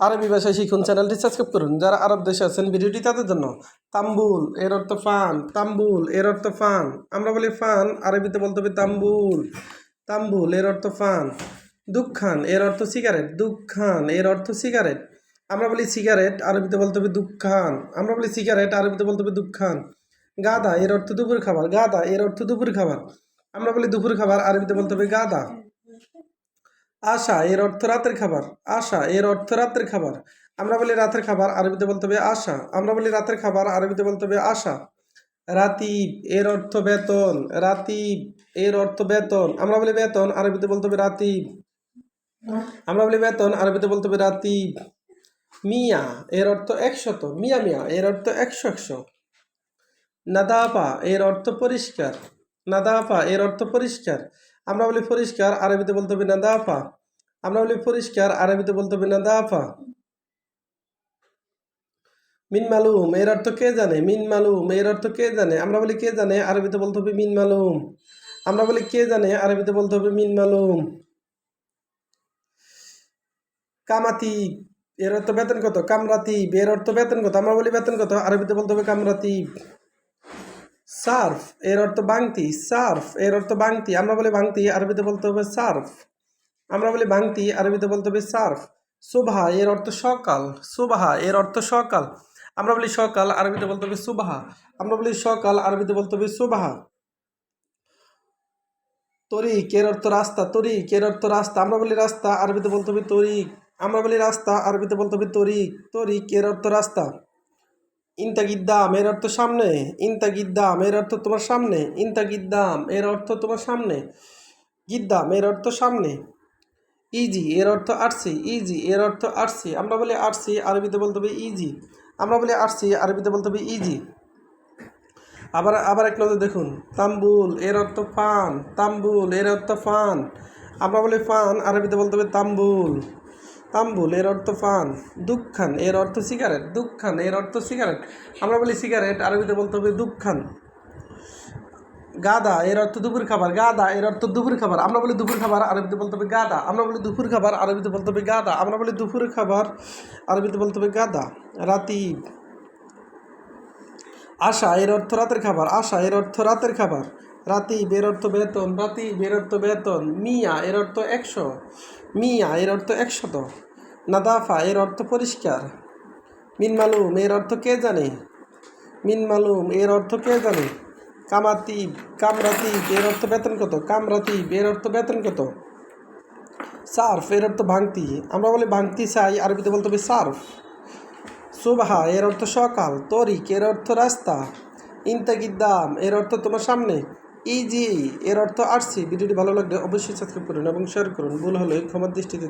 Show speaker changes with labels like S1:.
S1: আরবি ভাষায় শিখুন, চ্যানেলটি সাবস্ক্রাইব করুন। যারা আরব দেশে আছেন, ভিডিওটি তাদের জন্য তাম্বুল, এর অর্থ ফান, তাম্বুল, এর অর্থ ফান। আমরা বলি ফান, আরবিতে বলতে হবে তাম্বুল তাম্বুল, এর অর্থ ফান। দুঃখান, এর অর্থ সিগারেট দুঃখান, এর অর্থ সিগারেট আমরা বলি সিগারেট আরবিতে বলতে হবে দুঃখান। আমরা বলি সিগারেট আরবিতে বলতে হবে দুঃখান। গাদা এর অর্থ দুপুর খাবার। গাদা এর অর্থ দুপুর খাবার। আমরা বলি দুপুর খাবার, আরবিতে বলতে হবে গাদা আশা, এর অর্থ রাতের খাবার। আশা, এর অর্থ রাতের খাবার। আমরা বলি রাতের খাবার, আরবিতে বলতে হবে আশা। আমরা বলি রাতের খাবার, আরবিতে বলতে হবে আশা। রাতিব, এর অর্থ বেতন। রাতিব, এর অর্থ বেতন। আমরা বলি বেতন, আরবিতে বলতে হবে রাতিব। আমরা বলি বেতন, আরবিতে বলতে হবে রাতিব। মিয়া, এর অর্থ একশত। মিয়া মিয়া, এর অর্থ একশো একশো। নাদাপা এর অর্থ পরিষ্কার। নাদাপা এর অর্থ পরিষ্কার। আমরা বলি পরিষ্কার, আরবিতে বলতে হবে নাদাপা আমরা বলি পরিষ্কার, আরবিতে বলতে হবে নাদাপা মিন মালুম, এর অর্থ কে জানে? মিন মালুম, এর অর্থ কে জানে? আমরা বলি কে জানে? আরবিতে বলতে হবে মিন মালুম। আমরা বলি কে জানে? আরবিতে বলতে হবে মিন মালুম। কামাতি এর অর্থ বেতন কত? কামরাতি এর অর্থ বেতন কত? আমরা বলি বেতন কত? আরবিতে বলতে হবে কামরাতি সার্ফ, এর অর্থ বাংতি, সার্ফ, এর অর্থ বাংতি। আমরা বলি বাংতি, আরবিতে বলতে হবে সার্ফ। আমরা বলি বাংতি, আরবিতে বলতে হবে সার্ফ। সুবহা, এর অর্থ সকাল। সুবহা, এর অর্থ সকাল। আমরা বলি সকাল, আরবিতে বলতে হবে সুবহা। আমরা বলি সকাল, আরবিতে বলতে হবে সুবহা। তরিক, এর অর্থ রাস্তা। তরিক, এর অর্থ রাস্তা। আমরা বলি রাস্তা, আরবিতে বলতে হবে তরিক। আমরা বলি রাস্তা, আরবিতে বলতে হবে তরিক। তরিক, এর অর্থ রাস্তা। ইন্তাগিদ্দাম এর অর্থ সামনে। ইন্তাগিদ্দাম এর অর্থ তোমার সামনে। ইন্তাগিদ্দাম এর অর্থ তোমার সামনে। গিদ্দাম এর অর্থ সামনে। ইজি, এর অর্থ আরসি। ইজি, এর অর্থ আরসি। আমরা বলি আরসি, আরবিতে বলতে হবে ইজি। আমরা বলি আরসি, আরবিতে বলতে হবে ইজি। আবার আবার এক নজর দেখুন। তাম্বুল, এর অর্থ ফান। তাম্বুল, এর অর্থ ফান। আমরা বলি ফান, আরবিতে বলতে হবে তাম্বুল। তাম্বুল, এর অর্থ পান দুঃখান, এর অর্থ সিগারেট, দুঃখান, এর অর্থ সিগারেট। আমরা বলি সিগারেট, আরবিতে বলতে হবে দুঃখান। গাদা, এর অর্থ দুপুর খাবার। গাদা, এর অর্থ দুপুর খাবার। আমরা বলি দুপুর খাবার, আরবিতে বলতে হবে গাদা। আমরা বলি দুপুর খাবার, আরবিতে বলতে হবে গাদা। আমরা বলি দুপুর খাবার, আরবিতে বলতে হবে গাদা। রাতি। আশা, এর অর্থ রাতের খাবার। আশা, এর অর্থ রাতের খাবার। রাতি বের অর্থ বেতন রাতি বের অর্থ বেতন মিয়া এর অর্থ একশো মিয়া এর অর্থ একশত নাদাফা এর অর্থ পরিষ্কার মিন মালুম এর অর্থ কে জানে মিন মালুম এর অর্থ কে জানে কামাতি কামরাতি এর অর্থ বেতন কত কামরাতি এর অর্থ বেতন কত সার্ফ এর অর্থ ভাঙতি আমরা বলি ভাঙতি চাই আরবিতে বলতে হবে সার্ফ সুবহা এর অর্থ সকাল তরিক এর অর্থ রাস্তা ইন্তাগিদ্দাম এর অর্থ তোমার সামনে ইজি এর অর্থ আরসি ভিডিওটি ভালো লাগলে অবশ্যই সাবস্ক্রাইব করুন এবং শেয়ার করুন। ভুল হলে ক্ষমার দৃষ্টিতে